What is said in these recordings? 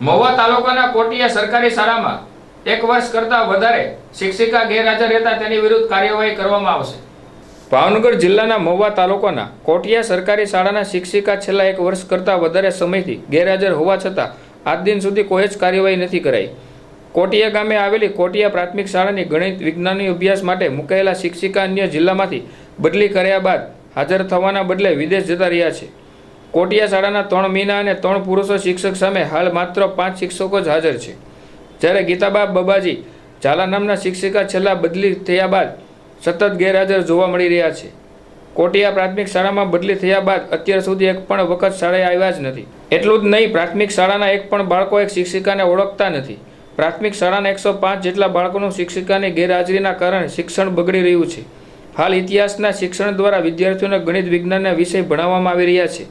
મહુવા તાલુકાના કોટિયા સરકારી શાળામાં એક વર્ષ કરતાં વધારે શિક્ષિકા ગેરહાજર રહેતા તેની વિરુદ્ધ કાર્યવાહી કરવામાં આવશે. ભાવનગર જિલ્લાના મહુવા તાલુકાના કોટિયા સરકારી શાળાના શિક્ષિકા છેલ્લા એક વર્ષ કરતાં વધારે સમયથી ગેરહાજર હોવા છતાં આજ દિન સુધી કોઈ જ કાર્યવાહી નથી કરાઈ. કોટિયા ગામે આવેલી કોટિયા પ્રાથમિક શાળાની ગણિત વિજ્ઞાનની અભ્યાસ માટે મુકાયેલા શિક્ષિકા અન્ય જિલ્લામાંથી બદલી કર્યા બાદ હાજર થવાના બદલે વિદેશ જતા રહ્યા છે. કોટિયા શાળાના ત્રણ મહિના અને ત્રણ પુરુષો શિક્ષક સામે હાલ માત્ર પાંચ શિક્ષકો જ હાજર છે. જ્યારે ગીતાબા બબાજી ઝાલા નામના શિક્ષિકા છેલ્લા બદલી થયા બાદ સતત ગેરહાજર જોવા મળી રહ્યા છે. કોટિયા પ્રાથમિક શાળામાં બદલી થયા બાદ અત્યાર સુધી એક પણ વખત શાળાએ આવ્યા જ નથી. એટલું જ નહીં, પ્રાથમિક શાળાના એક પણ બાળકો એક શિક્ષિકાને ઓળખતા નથી. પ્રાથમિક શાળાના એકસો પાંચ જેટલા બાળકોનું શિક્ષિકાની ગેરહાજરીના કારણે શિક્ષણ બગડી રહ્યું છે. હાલ ઇતિહાસના શિક્ષણ દ્વારા વિદ્યાર્થીઓને ગણિત વિજ્ઞાનના વિષય ભણાવવામાં આવી રહ્યા છે.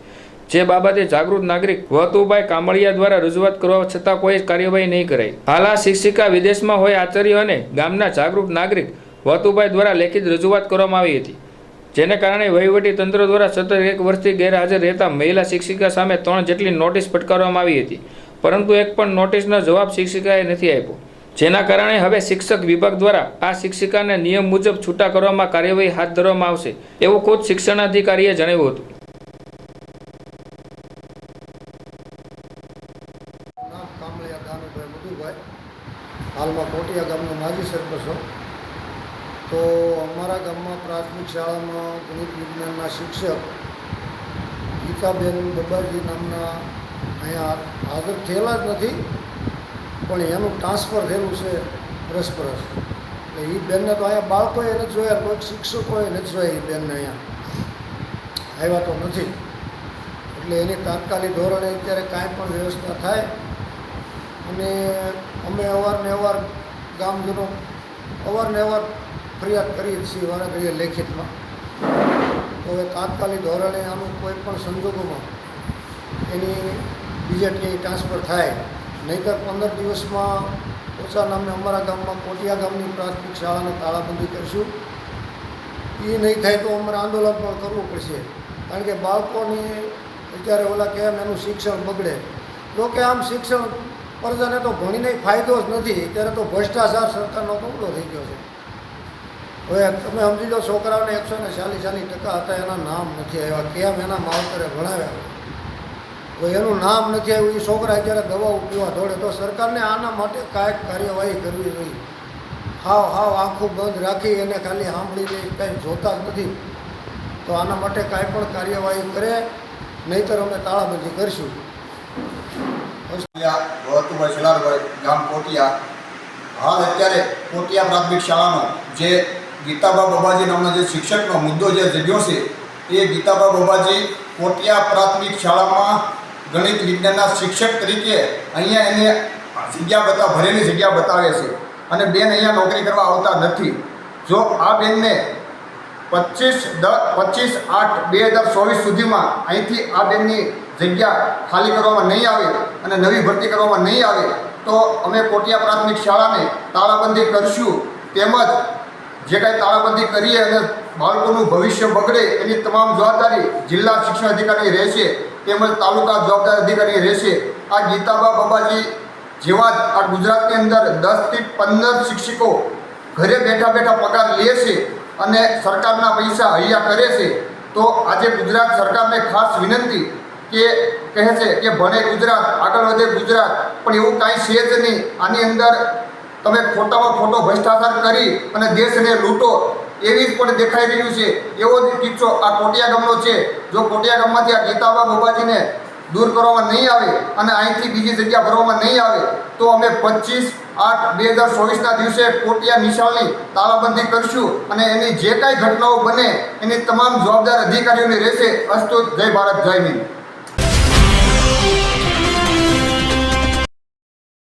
જે બાબતે જાગૃત નાગરિક વતુભાઈ કામળિયા દ્વારા રજૂઆત કરવા છતાં કોઈ કાર્યવાહી નહીં કરાઈ. હાલ આ શિક્ષિકા વિદેશમાં હોય આચાર્ય અને ગામના જાગૃત નાગરિક વતુભાઈ દ્વારા લેખિત રજૂઆત કરવામાં આવી હતી. જેને કારણે વહીવટી તંત્ર દ્વારા સતત એક વર્ષથી ગેરહાજર રહેતા મહિલા શિક્ષિકા સામે ત્રણ જેટલી નોટિસ ફટકારવામાં આવી હતી. પરંતુ એક પણ નોટિસનો જવાબ શિક્ષિકાએ નથી આપ્યો. જેના કારણે હવે શિક્ષક વિભાગ દ્વારા આ શિક્ષિકાને નિયમ મુજબ છૂટા કરવામાં કાર્યવાહી હાથ ધરવામાં આવશે, એવું ખુદ શિક્ષણાધિકારીએ જણાવ્યું હતું નામ કામળિયા દાનુભાઈ મધુભાઈ હાલમાં કોટિયા ગામનો માજી સરપંચ છું. તો અમારા ગામમાં પ્રાથમિક શાળામાં ગણિત વિજ્ઞાનના શિક્ષક ગીતાબેન બબાજી નામના અહીંયા હાજર થયેલા જ નથી, પણ એનું ટ્રાન્સફર થયેલું છે રસપરસ એટલે એ બેનને તો અહીંયા બાળકોએ નથી જોયા, કોઈક શિક્ષકોએ નથી જોયા એ બેનને અહીંયા. આવ્યા તો નથી. એટલે એની તાત્કાલિક ધોરણે અત્યારે કાંઈ પણ વ્યવસ્થા થાય અને અમે અવારનવાર ગામજનો અવારનવાર ફરિયાદ કરીએ છીએ વારે ઘડીએ લેખિતમાં. તો હવે તાત્કાલિક ધોરણે આનું કોઈ પણ સંજોગોમાં એની બીજે ક્યાંય ટ્રાન્સફર થાય. નહીંતર પંદર દિવસમાં ઓછા નામે અમારા ગામમાં કોટિયા ગામની પ્રાથમિક શાળાને તાળાબંધી કરીશું. એ નહીં થાય તો અમારે આંદોલન પણ કરવું પડશે. કારણ કે બાળકોની અત્યારે ઓલા કેમ એનું શિક્ષણ બગડે. જો કે આમ શિક્ષણ પ્રજાને તો ભણીને ફાયદો જ નથી. અત્યારે તો ભ્રષ્ટાચાર સરકારનો કમળો થઈ ગયો છે. હવે તમે સમજી લો, છોકરાઓને એકસો ને ચાલીસ ચાલીસ ટકા હતા, એના નામ નથી આવ્યા. કેમ એના માવતરે ભણાવ્યા? હવે એનું નામ નથી આવ્યું. એ છોકરા જ્યારે દવાઓ પીવા દોડે, તો સરકારને આના માટે કાંઈક કાર્યવાહી કરવી જોઈએ. હાવ હાવ આંખું બંધ રાખી, એને ખાલી સાંભળીને કંઈ જોતા જ નથી. તો આના માટે કાંઈ પણ કાર્યવાહી કરે, નહીંતર અમે તાળાબંધી કરીશું. કોટિયા વતુભાઈ ગામ કોટિયા. હાલ અત્યારે કોટિયા પ્રાથમિક શાળાનો જે ગીતાબા બાબાજી નામનો જે શિક્ષકનો મુદ્દો જે જગ્યો છે, એ ગીતાબા બાબાજી કોટિયા પ્રાથમિક શાળામાં ગણિત વિજ્ઞાનના શિક્ષક તરીકે અહીંયા એને જગ્યા બતા, ભરેલી જગ્યા બતાવે છે. અને બેન અહીંયા નોકરી કરવા આવતા નથી. જો આ બેનને પચીસ દસ પચીસ આઠ બે હજાર ચોવીસ સુધીમાં અહીંથી આ બેનની જગ્યા ખાલી કરવામાં નહીં આવે અને નવી ભરતી કરવામાં નહીં આવે, તો અમે કોટિયા પ્રાથમિક શાળાને તાળાબંધી કરશું. તેમજ જે કાંઈ તાળાબંધી કરીએ અને બાળકોનું ભવિષ્ય બગડે એની તમામ જવાબદારી જિલ્લા શિક્ષણ અધિકારી રહેશે, તેમજ તાલુકા જવાબદાર અધિકારી રહેશે. આ ગીતાબા બાબાજી જેવા જ આ ગુજરાતની અંદર દસથી પંદર શિક્ષકો ઘરે બેઠા બેઠા પગાર લે છે અને સરકારના પૈસા હૈયા કરે છે, તો આજે ગુજરાત સરકારને ખાસ વિનંતી કે કહે છે કે ભણે ગુજરાત, આગળ વધે ગુજરાત, પણ એવું કાંઈ છે જ નહીં. આની અંદર તમે ખોટામાં ખોટો ભ્રષ્ટાચાર કરી અને દેશને લૂંટો, એવી જ પણ દેખાઈ રહ્યું છે. એવો જ કિસ્સો આ કોટિયા ગામનો છે. જો કોટિયા ગામમાંથી આ ગીતાબા બાબાજીને દૂર કરવામાં નહીં આવે અને અહીંથી બીજી જગ્યા ભરવામાં નહીં આવે, તો અમે પચીસ આઠ બે હજાર ચોવીસના દિવસે કોટિયા નિશાળની તાળાબંધી કરશું અને એની જે કાંઈ ઘટનાઓ બને, એની તમામ જવાબદાર અધિકારીઓની રહેશે. અસ્તુ, જય ભારત, જય હિન્દ.